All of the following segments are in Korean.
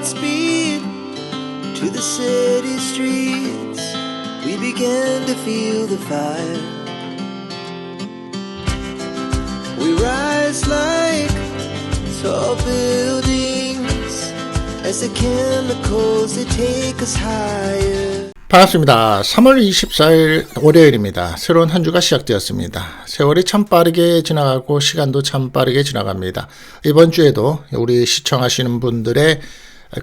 Godspeed to the city streets. We began to feel the fire. We rise like tall buildings as the chemicals they take us higher. 반갑습니다. 3월 24일 월요일입니다. 새로운 한 주가 시작되었습니다. 세월이 참 빠르게 지나가고 시간도 참 빠르게 지나갑니다. 이번 주에도 우리 시청하시는 분들의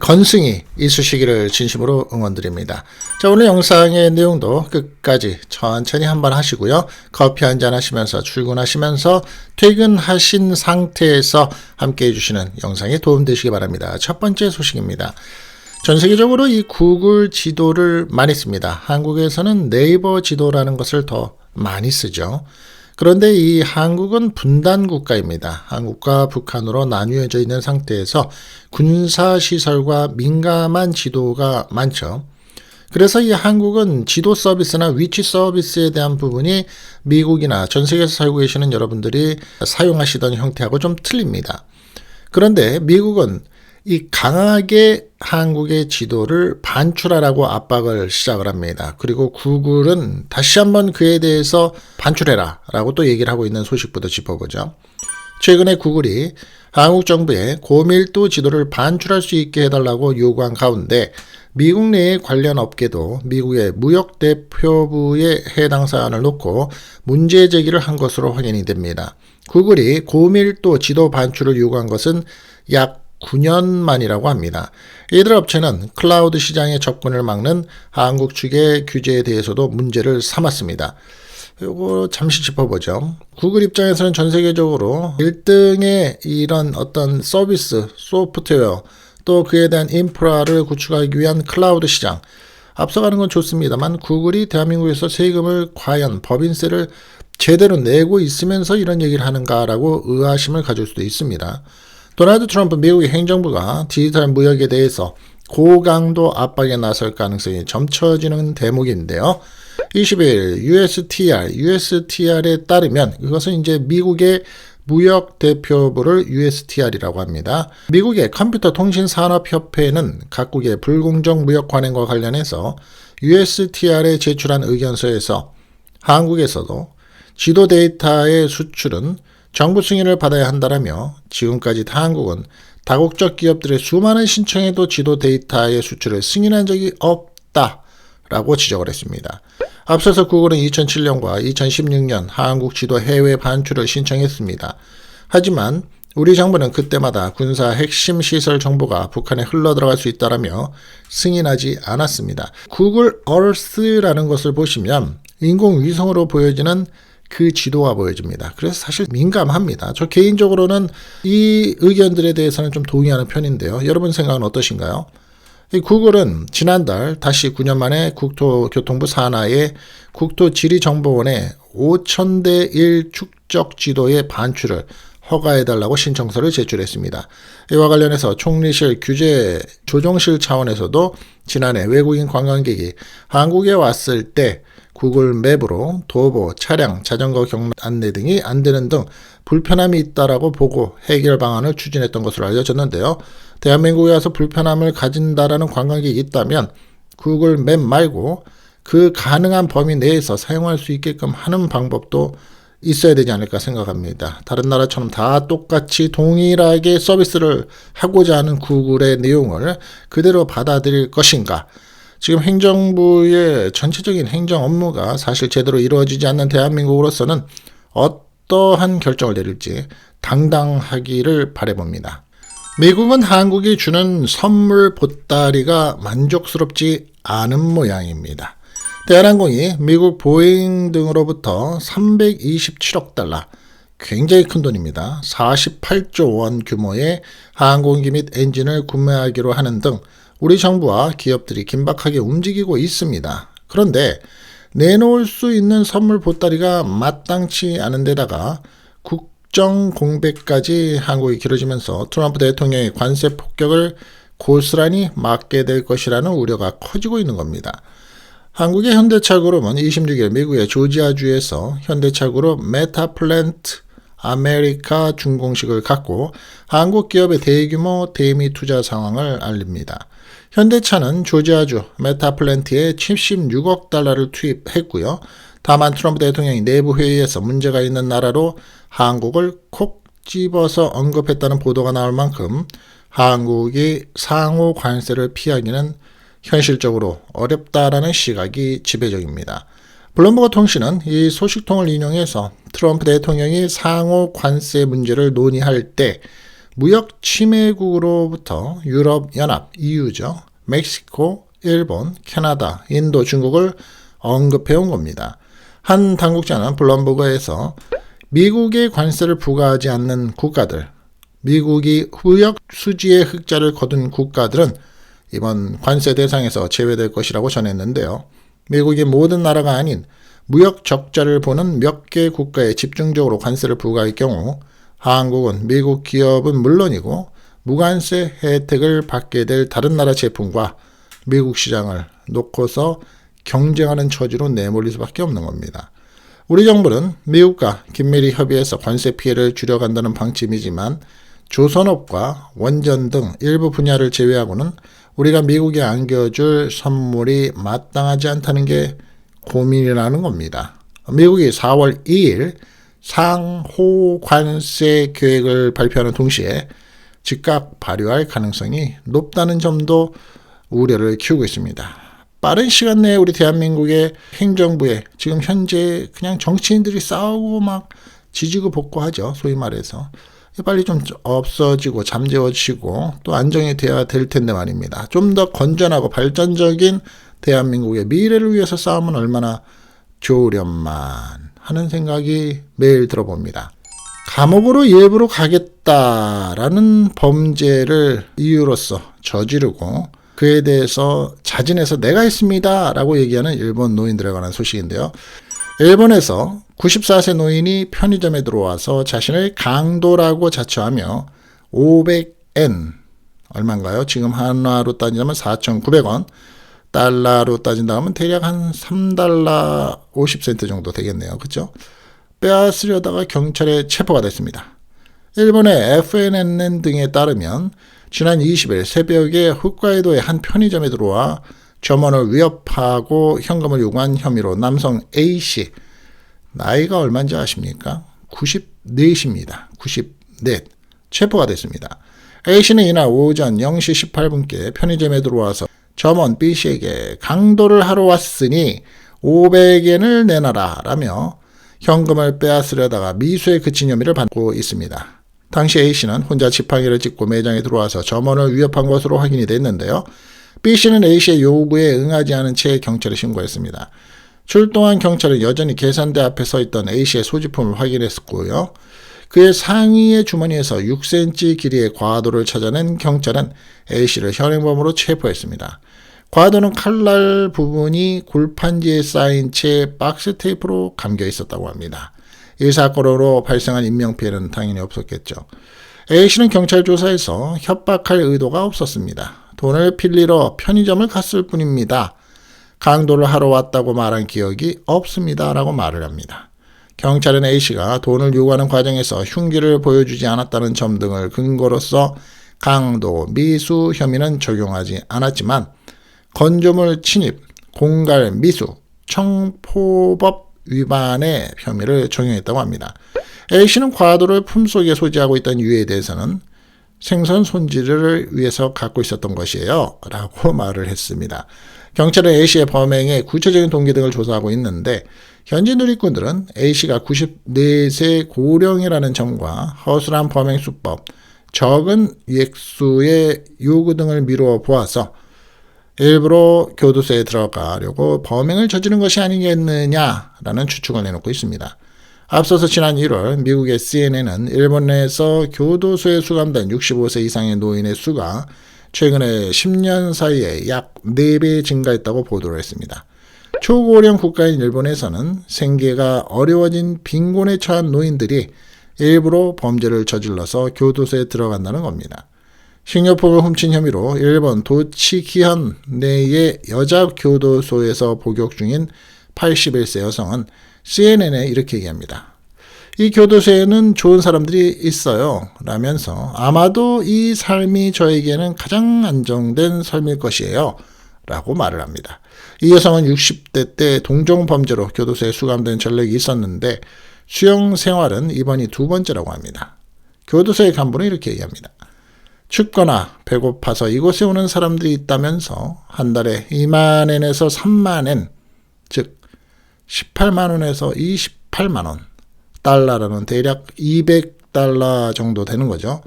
건승이 있으시기를 진심으로 응원드립니다. 자, 오늘 영상의 내용도 끝까지 천천히 한번 하시고요. 커피 한 잔 하시면서 출근하시면서 퇴근하신 상태에서 함께 해주시는 영상에 도움되시기 바랍니다. 첫 번째 소식입니다. 전 세계적으로 이 구글 지도를 많이 씁니다. 한국에서는 네이버 지도라는 것을 더 많이 쓰죠. 그런데 이 한국은 분단 국가입니다. 한국과 북한으로 나뉘어져 있는 상태에서 군사 시설과 민감한 지도가 많죠. 그래서 이 한국은 지도 서비스나 위치 서비스에 대한 부분이 미국이나 전 세계에서 살고 계시는 여러분들이 사용하시던 형태하고 좀 틀립니다. 그런데 미국은 이 강하게 한국의 지도를 반출하라고 압박을 시작을 합니다. 그리고 구글은 다시 한번 그에 대해서 반출해라 라고 또 얘기를 하고 있는 소식부터 짚어보죠. 최근에 구글이 한국 정부에 고밀도 지도를 반출할 수 있게 해달라고 요구한 가운데 미국 내의 관련 업계도 미국의 무역 대표부에 해당 사안을 놓고 문제 제기를 한 것으로 확인이 됩니다. 구글이 고밀도 지도 반출을 요구한 것은 약 9년 만이라고 합니다. 이들 업체는 클라우드 시장의 접근을 막는 한국 측의 규제에 대해서도 문제를 삼았습니다. 요거 잠시 짚어보죠. 구글 입장에서는 전 세계적으로 1등의 이런 어떤 서비스, 소프트웨어, 또 그에 대한 인프라를 구축하기 위한 클라우드 시장, 앞서가는 건 좋습니다만 구글이 대한민국에서 세금을 과연 법인세를 제대로 내고 있으면서 이런 얘기를 하는가라고 의아심을 가질 수도 있습니다. 도널드 트럼프 미국의 행정부가 디지털 무역에 대해서 고강도 압박에 나설 가능성이 점쳐지는 대목인데요. 20일 USTR, USTR에 따르면 이것은 이제 미국의 무역 대표부를 USTR이라고 합니다. 미국의 컴퓨터 통신 산업 협회는 각국의 불공정 무역 관행과 관련해서 USTR에 제출한 의견서에서 한국에서도 지도 데이터의 수출은 정부 승인을 받아야 한다라며 지금까지 한국은 다국적 기업들의 수많은 신청에도 지도 데이터의 수출을 승인한 적이 없다 라고 지적을 했습니다. 앞서서 구글은 2007년과 2016년 한국 지도 해외 반출을 신청했습니다. 하지만 우리 정부는 그때마다 군사 핵심 시설 정보가 북한에 흘러들어갈 수 있다라며 승인하지 않았습니다. 구글 얼스라는 것을 보시면 인공위성으로 보여지는 그 지도가 보여집니다. 그래서 사실 민감합니다. 저 개인적으로는 이 의견들에 대해서는 좀 동의하는 편인데요. 여러분 생각은 어떠신가요? 이 구글은 지난달 다시 9년 만에 국토교통부 산하의 국토지리정보원에 5천대 1 축적 지도의 반출을 허가해달라고 신청서를 제출했습니다. 이와 관련해서 총리실 규제 조정실 차원에서도 지난해 외국인 관광객이 한국에 왔을 때 구글 맵으로 도보, 차량, 자전거 경로 안내 등이 안 되는 등 불편함이 있다라고 보고 해결 방안을 추진했던 것으로 알려졌는데요. 대한민국에 와서 불편함을 가진다라는 관광객이 있다면 구글 맵 말고 그 가능한 범위 내에서 사용할 수 있게끔 하는 방법도 있어야 되지 않을까 생각합니다. 다른 나라처럼 다 똑같이 동일하게 서비스를 하고자 하는 구글의 내용을 그대로 받아들일 것인가? 지금 행정부의 전체적인 행정 업무가 사실 제대로 이루어지지 않는 대한민국으로서는 어떠한 결정을 내릴지 당당하기를 바래봅니다. 미국은 한국이 주는 선물 보따리가 만족스럽지 않은 모양입니다. 대한항공이 미국 보잉 등으로부터 327억 달러, 굉장히 큰 돈입니다. 48조 원 규모의 항공기 및 엔진을 구매하기로 하는 등 우리 정부와 기업들이 긴박하게 움직이고 있습니다. 그런데 내놓을 수 있는 선물 보따리가 마땅치 않은 데다가 국정 공백까지 한국이 길어지면서 트럼프 대통령의 관세 폭격을 고스란히 막게 될 것이라는 우려가 커지고 있는 겁니다. 한국의 현대차 그룹은 26일 미국의 조지아주에서 현대차 그룹 메타플랜트 아메리카 준공식을 갖고 한국 기업의 대규모 대미 투자 상황을 알립니다. 현대차는 조지아주 메타플랜트에 76억 달러를 투입했고요. 다만 트럼프 대통령이 내부 회의에서 문제가 있는 나라로 한국을 콕 집어서 언급했다는 보도가 나올 만큼 한국이 상호 관세를 피하기는 현실적으로 어렵다라는 시각이 지배적입니다. 블룸버그 통신은 이 소식통을 인용해서 트럼프 대통령이 상호 관세 문제를 논의할 때 무역 침해국으로부터 유럽 연합 EU죠. 멕시코, 일본, 캐나다, 인도, 중국을 언급해 온 겁니다. 한 당국자는 블럼버그에서 미국의 관세를 부과하지 않는 국가들, 미국이 무역 수지의 흑자를 거둔 국가들은 이번 관세 대상에서 제외될 것이라고 전했는데요. 미국이 모든 나라가 아닌 무역 적자를 보는 몇 개 국가에 집중적으로 관세를 부과할 경우 한국은 미국 기업은 물론이고 무관세 혜택을 받게 될 다른 나라 제품과 미국 시장을 놓고서 경쟁하는 처지로 내몰릴 수밖에 없는 겁니다. 우리 정부는 미국과 긴밀히 협의해서 관세 피해를 줄여간다는 방침이지만 조선업과 원전 등 일부 분야를 제외하고는 우리가 미국에 안겨줄 선물이 마땅하지 않다는 게 고민이라는 겁니다. 미국이 4월 2일 상호 관세 계획을 발표하는 동시에 즉각 발효할 가능성이 높다는 점도 우려를 키우고 있습니다. 빠른 시간 내에 우리 대한민국의 행정부에 지금 현재 그냥 정치인들이 싸우고 막 지지고 볶고하죠. 소위 말해서. 빨리 좀 없어지고 잠재워지고 또 안정이 돼야 될 텐데 말입니다. 좀 더 건전하고 발전적인 대한민국의 미래를 위해서 싸우면 얼마나 좋으련만 하는 생각이 매일 들어봅니다. 감옥으로 일부러 가겠다라는 범죄를 이유로서 저지르고 그에 대해서 자진해서 내가 했습니다 라고 얘기하는 일본 노인들에 관한 소식인데요. 일본에서 94세 노인이 편의점에 들어와서 자신을 강도라고 자처하며 500엔 얼마인가요? 지금 한화로 따지자면 4,900원 달러로 따진다면 대략 한 3달러 50센트 정도 되겠네요. 그렇죠? 빼앗으려다가 경찰에 체포가 됐습니다. 일본의 FNN 등에 따르면 지난 20일 새벽에 홋카이도의 한 편의점에 들어와 점원을 위협하고 현금을 요구한 혐의로 남성 A씨 나이가 얼마인지 아십니까? 94입니다. 94 체포가 됐습니다. A씨는 이날 오전 0시 18분께 편의점에 들어와서 점원 B씨에게 강도를 하러 왔으니 500엔을 내놔라 라며 현금을 빼앗으려다가 미수에 그친 혐의를 받고 있습니다. 당시 A씨는 혼자 지팡이를 짚고 매장에 들어와서 점원을 위협한 것으로 확인이 됐는데요. B씨는 A씨의 요구에 응하지 않은 채 경찰에 신고했습니다. 출동한 경찰은 여전히 계산대 앞에 서 있던 A씨의 소지품을 확인했고요. 그의 상의의 주머니에서 6cm 길이의 과도를 찾아낸 경찰은 A씨를 현행범으로 체포했습니다. 과도는 칼날 부분이 골판지에 쌓인 채 박스 테이프로 감겨 있었다고 합니다. 이 사건으로 발생한 인명피해는 당연히 없었겠죠. A씨는 경찰 조사에서 협박할 의도가 없었습니다. 돈을 빌리러 편의점을 갔을 뿐입니다. 강도를 하러 왔다고 말한 기억이 없습니다. 라고 말을 합니다. 경찰은 A씨가 돈을 요구하는 과정에서 흉기를 보여주지 않았다는 점 등을 근거로서 강도, 미수 혐의는 적용하지 않았지만 건조물 침입, 공갈, 미수, 청포법 위반의 혐의를 적용했다고 합니다. A씨는 과도를 품속에 소지하고 있던 이유에 대해서는 생선 손질을 위해서 갖고 있었던 것이에요. 라고 말을 했습니다. 경찰은 A씨의 범행의 구체적인 동기 등을 조사하고 있는데 현지 누리꾼들은 A씨가 94세 고령이라는 점과 허술한 범행 수법, 적은 액수의 요구 등을 미루어 보아서 일부러 교도소에 들어가려고 범행을 저지른 것이 아니겠느냐라는 추측을 내놓고 있습니다. 앞서서 지난 1월 미국의 CNN은 일본 내에서 교도소에 수감된 65세 이상의 노인의 수가 최근에 10년 사이에 약 4배 증가했다고 보도를 했습니다. 초고령 국가인 일본에서는 생계가 어려워진 빈곤에 처한 노인들이 일부러 범죄를 저질러서 교도소에 들어간다는 겁니다. 식료품을 훔친 혐의로 일본 도치기현 내의 여자 교도소에서 복역 중인 81세 여성은 CNN에 이렇게 얘기합니다. 이 교도소에는 좋은 사람들이 있어요. 라면서 아마도 이 삶이 저에게는 가장 안정된 삶일 것이에요. 라고 말을 합니다. 이 여성은 60대 때 동종 범죄로 교도소에 수감된 전력이 있었는데 수용 생활은 이번이 두 번째라고 합니다. 교도소의 간부는 이렇게 얘기합니다. 춥거나 배고파서 이곳에 오는 사람들이 있다면서 한 달에 2만엔에서 3만엔, 즉 18만원에서 28만원, 달러라는 대략 200달러 정도 되는 거죠.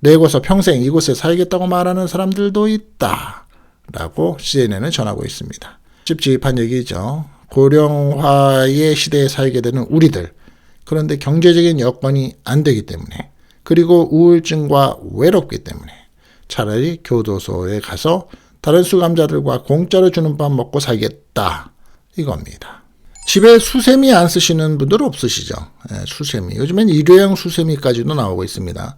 내고서 평생 이곳에 살겠다고 말하는 사람들도 있다. 라고 CNN은 전하고 있습니다. 찝찝한 얘기죠. 고령화의 시대에 살게 되는 우리들. 그런데 경제적인 여건이 안 되기 때문에 그리고 우울증과 외롭기 때문에 차라리 교도소에 가서 다른 수감자들과 공짜로 주는 밥 먹고 살겠다. 이겁니다. 집에 수세미 안 쓰시는 분들 없으시죠? 예, 수세미. 요즘엔 일회용 수세미까지도 나오고 있습니다.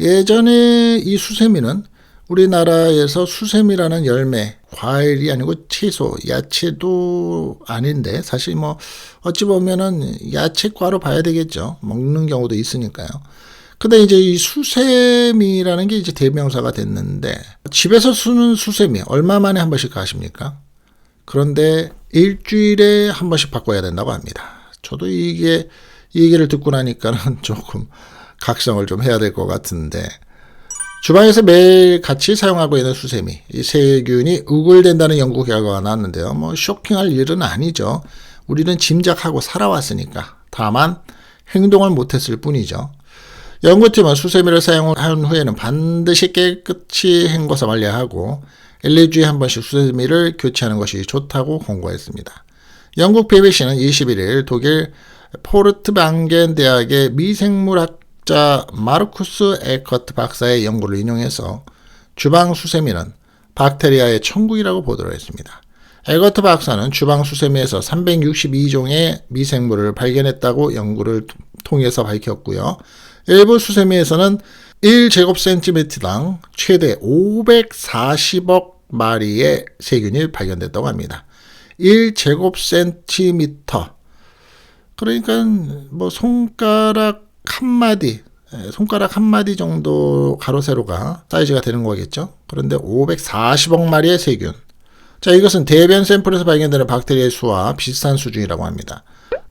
예전에 이 수세미는 우리나라에서 수세미라는 열매, 과일이 아니고 채소, 야채도 아닌데 사실 뭐 어찌 보면은 야채과로 봐야 되겠죠. 먹는 경우도 있으니까요. 근데 이제 이 수세미라는 게 이제 대명사가 됐는데 집에서 쓰는 수세미 얼마 만에 한 번씩 가십니까? 그런데 일주일에 한 번씩 바꿔야 된다고 합니다. 저도 이게 이 얘기를 듣고 나니까는 조금 각성을 좀 해야 될 것 같은데 주방에서 매일 같이 사용하고 있는 수세미, 이 세균이 우글된다는 연구 결과가 나왔는데요. 뭐 쇼킹할 일은 아니죠. 우리는 짐작하고 살아왔으니까. 다만 행동을 못했을 뿐이죠. 연구팀은 수세미를 사용한 후에는 반드시 깨끗이 헹궈서 말려야 하고 1, 2주에 한 번씩 수세미를 교체하는 것이 좋다고 권고했습니다. 영국 BBC는 21일 독일 포르트방겐 대학의 미생물학 자 마르쿠스 에커트 박사의 연구를 인용해서 주방 수세미는 박테리아의 천국이라고 보도를 했습니다. 에거트 박사는 주방 수세미에서 362종의 미생물을 발견했다고 연구를 통해서 밝혔고요. 일부 수세미에서는 1제곱센티미터당 최대 540억 마리의 세균이 발견됐다고 합니다. 1제곱센티미터. 그러니까 뭐 손가락 한 마디, 예, 손가락 한 마디 정도 가로 세로가 사이즈가 되는 거겠죠. 그런데 540억 마리의 세균. 자, 이것은 대변 샘플에서 발견되는 박테리아의 수와 비슷한 수준이라고 합니다.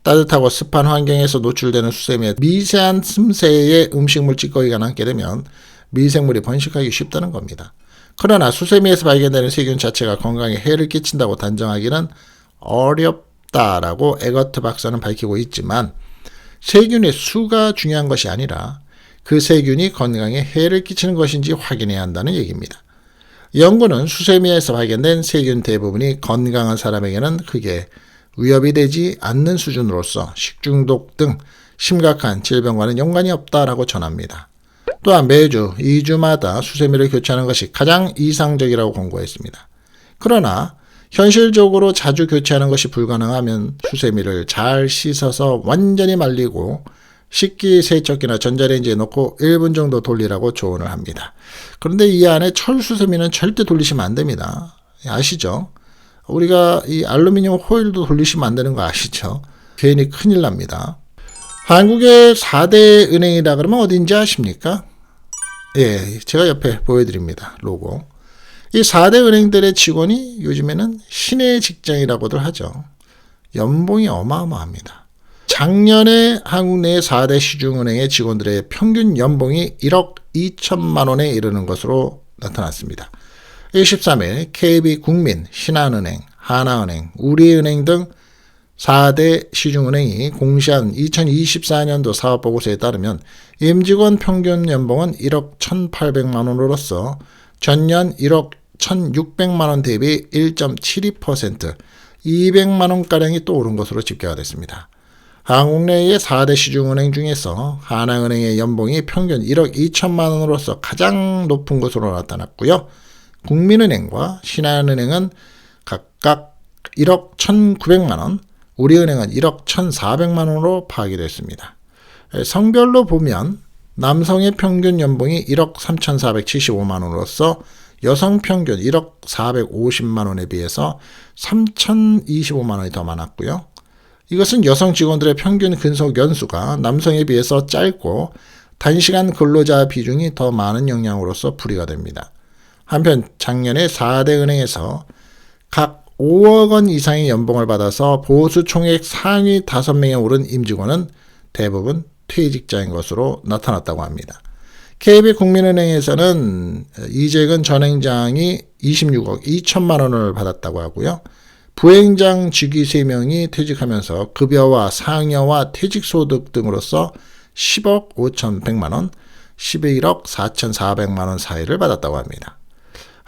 따뜻하고 습한 환경에서 노출되는 수세미에 미세한 틈새에 음식물 찌꺼기가 남게 되면 미생물이 번식하기 쉽다는 겁니다. 그러나 수세미에서 발견되는 세균 자체가 건강에 해를 끼친다고 단정하기는 어렵다라고 에거트 박사는 밝히고 있지만 세균의 수가 중요한 것이 아니라 그 세균이 건강에 해를 끼치는 것인지 확인해야 한다는 얘기입니다. 연구는 수세미에서 발견된 세균 대부분이 건강한 사람에게는 크게 위협이 되지 않는 수준으로서 식중독 등 심각한 질병과는 연관이 없다라고 전합니다. 또한 매주 2주마다 수세미를 교체하는 것이 가장 이상적이라고 권고했습니다. 그러나 현실적으로 자주 교체하는 것이 불가능하면 수세미를 잘 씻어서 완전히 말리고 식기 세척기나 전자레인지에 넣고 1분 정도 돌리라고 조언을 합니다. 그런데 이 안에 철수세미는 절대 돌리시면 안 됩니다. 아시죠? 우리가 이 알루미늄 호일도 돌리시면 안 되는 거 아시죠? 괜히 큰일 납니다. 한국의 4대 은행이라 그러면 어딘지 아십니까? 예, 제가 옆에 보여드립니다. 로고. 이 4대 은행들의 직원이 요즘에는 신의 직장이라고들 하죠. 연봉이 어마어마합니다. 작년에 한국 내 4대 시중은행의 직원들의 평균 연봉이 1억 2천만 원에 이르는 것으로 나타났습니다. 23일 KB국민, 신한은행, 하나은행, 우리은행 등 4대 시중은행이 공시한 2024년도 사업보고서에 따르면 임직원 평균 연봉은 1억 1,800만 원으로서 전년 1억 1,600만 원 대비 1.72% 200만 원가량이 또 오른 것으로 집계가 됐습니다. 한국 내의 4대 시중은행 중에서 하나은행의 연봉이 평균 1억 2천만 원으로서 가장 높은 것으로 나타났고요. 국민은행과 신한은행은 각각 1억 1,900만 원, 우리은행은 1억 1,400만 원으로 파악이 됐습니다. 성별로 보면 남성의 평균 연봉이 1억 3,475만 원으로서 여성 평균 1억 450만 원에 비해서 3,025만 원이 더 많았고요. 이것은 여성 직원들의 평균 근속 연수가 남성에 비해서 짧고 단시간 근로자 비중이 더 많은 영향으로서 풀이가 됩니다. 한편 작년에 4대 은행에서 각 5억 원 이상의 연봉을 받아서 보수 총액 상위 5명에 오른 임직원은 대부분 퇴직자인 것으로 나타났다고 합니다. KB국민은행에서는 이재근 전 행장이 26억 2천만 원을 받았다고 하고요. 부행장 직위 3명이 퇴직하면서 급여와 상여와 퇴직소득 등으로서 10억 5천100만 원, 11억 4천4백만 원 사이를 받았다고 합니다.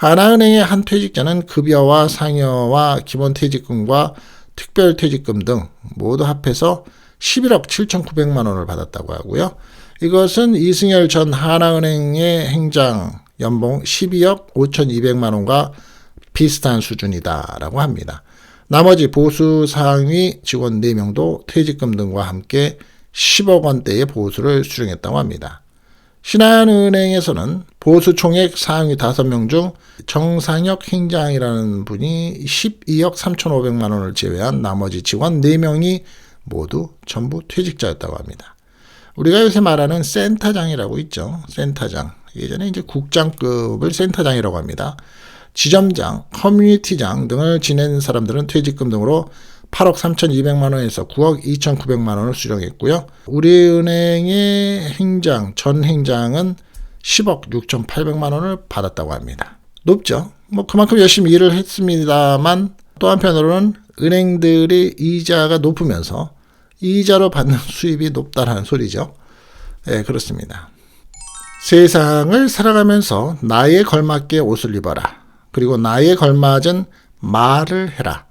하나은행의 한 퇴직자는 급여와 상여와 기본퇴직금과 특별퇴직금 등 모두 합해서 11억 7천9백만 원을 받았다고 하고요. 이것은 이승열 전 하나은행의 행장 연봉 12억 5천2백만 원과 비슷한 수준이다라고 합니다. 나머지 보수 상위 직원 4명도 퇴직금 등과 함께 10억 원대의 보수를 수령했다고 합니다. 신한은행에서는 보수 총액 상위 5명 중 정상혁 행장이라는 분이 12억 3,500만 원을 제외한 나머지 직원 4명이 모두 전부 퇴직자였다고 합니다. 우리가 요새 말하는 센터장이라고 있죠. 센터장. 예전에 이제 국장급을 센터장이라고 합니다. 지점장, 커뮤니티장 등을 지낸 사람들은 퇴직금 등으로 8억 3,200만 원에서 9억 2,900만 원을 수령했고요. 우리은행의 행장, 전 행장은 10억 6,800만 원을 받았다고 합니다. 높죠? 뭐 그만큼 열심히 일을 했습니다만 또 한편으로는 은행들이 이자가 높으면서 이자로 받는 수입이 높다라는 소리죠. 네, 그렇습니다. 세상을 살아가면서 나에 걸맞게 옷을 입어라. 그리고 나에 걸맞은 말을 해라.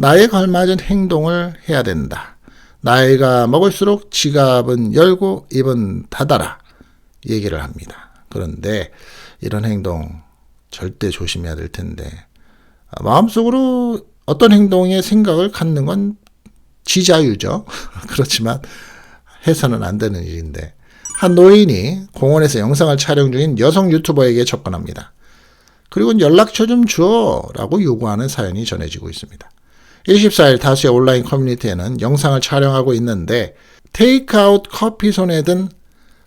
나에 걸맞은 행동을 해야 된다. 나이가 먹을수록 지갑은 열고 입은 닫아라. 얘기를 합니다. 그런데 이런 행동 절대 조심해야 될 텐데 마음속으로 어떤 행동에 생각을 갖는 건 지자유죠. 그렇지만 해서는 안 되는 일인데 한 노인이 공원에서 영상을 촬영 중인 여성 유튜버에게 접근합니다. 그리고 연락처 좀 줘! 라고 요구하는 사연이 전해지고 있습니다. 24일 다수의 온라인 커뮤니티에는 영상을 촬영하고 있는데 테이크아웃 커피 손에 든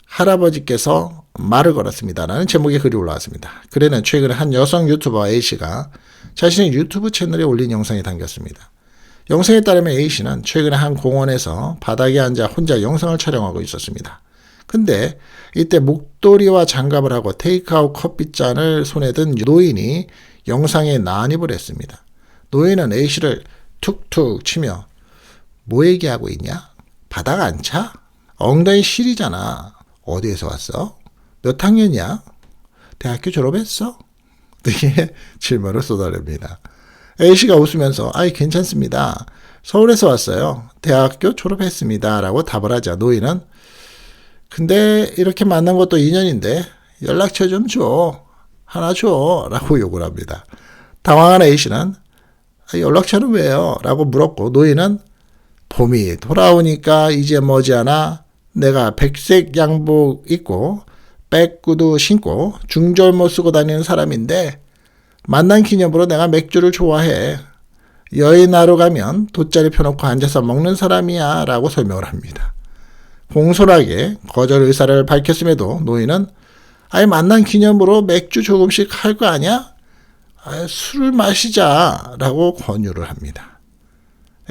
할아버지께서 말을 걸었습니다. 라는 제목의 글이 올라왔습니다. 글에는 최근에 한 여성 유튜버 A씨가 자신의 유튜브 채널에 올린 영상이 담겼습니다. 영상에 따르면 A씨는 최근에 한 공원에서 바닥에 앉아 혼자 영상을 촬영하고 있었습니다. 근데 이때 목도리와 장갑을 하고 테이크아웃 커피잔을 손에 든 노인이 영상에 난입을 했습니다. 노인은 A씨를 툭툭 치며 뭐 얘기하고 있냐? 바닥 안 차? 엉덩이 실이잖아. 어디에서 왔어? 몇 학년이야? 대학교 졸업했어? 되게 질문을 쏟아냅니다. A씨가 웃으면서 아이 괜찮습니다. 서울에서 왔어요. 대학교 졸업했습니다. 라고 답을 하자 노인은 근데 이렇게 만난 것도 인연인데 연락처 좀 줘. 하나 줘. 라고 요구를 합니다. 당황한 A씨는 연락처는 왜요? 라고 물었고 노인은 봄이 돌아오니까 이제 머지않아 내가 백색 양복 입고 백구두 신고 중절모 쓰고 다니는 사람인데 만난 기념으로 내가 맥주를 좋아해. 여인하러 가면 돗자리 펴놓고 앉아서 먹는 사람이야 라고 설명을 합니다. 공손하게 거절 의사를 밝혔음에도 노인은 아예 만난 기념으로 맥주 조금씩 할 거 아니야? 아예 술을 마시자 라고 권유를 합니다.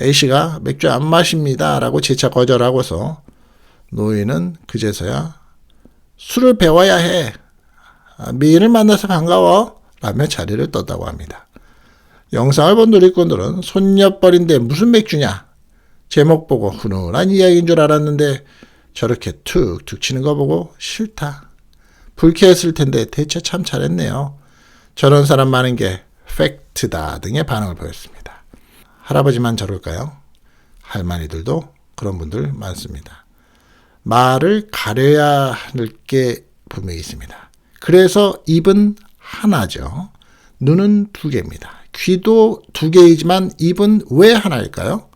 A씨가 맥주 안 마십니다 라고 재차 거절하고서 노인은 그제서야 술을 배워야 해. 아, 미인을 만나서 반가워. 라며 자리를 떴다고 합니다. 영상을 본 누리꾼들은 손녀뻘인데 무슨 맥주냐? 제목 보고 훈훈한 이야기인 줄 알았는데 저렇게 툭툭 치는 거 보고 싫다. 불쾌했을 텐데 대체 참 잘했네요. 저런 사람 많은 게 팩트다 등의 반응을 보였습니다. 할아버지만 저럴까요? 할머니들도 그런 분들 많습니다. 말을 가려야 할 게 분명히 있습니다. 그래서 입은 하나죠. 눈은 두 개입니다. 귀도 두 개이지만 입은 왜 하나일까요?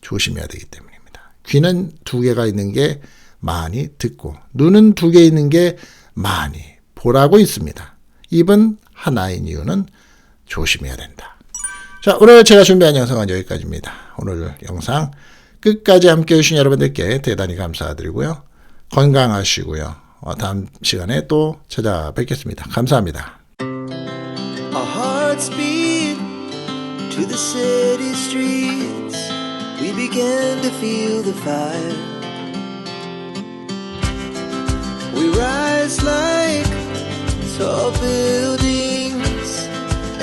조심해야 되기 때문입니다. 귀는 두 개가 있는 게 많이 듣고, 눈은 두 개 있는 게 많이 보라고 있습니다. 입은 하나인 이유는 조심해야 된다. 자, 오늘 제가 준비한 영상은 여기까지입니다. 오늘 영상 끝까지 함께 해주신 여러분들께 대단히 감사드리고요. 건강하시고요. 어, 다음 시간에 또 찾아뵙겠습니다. 감사합니다. We rise like tall buildings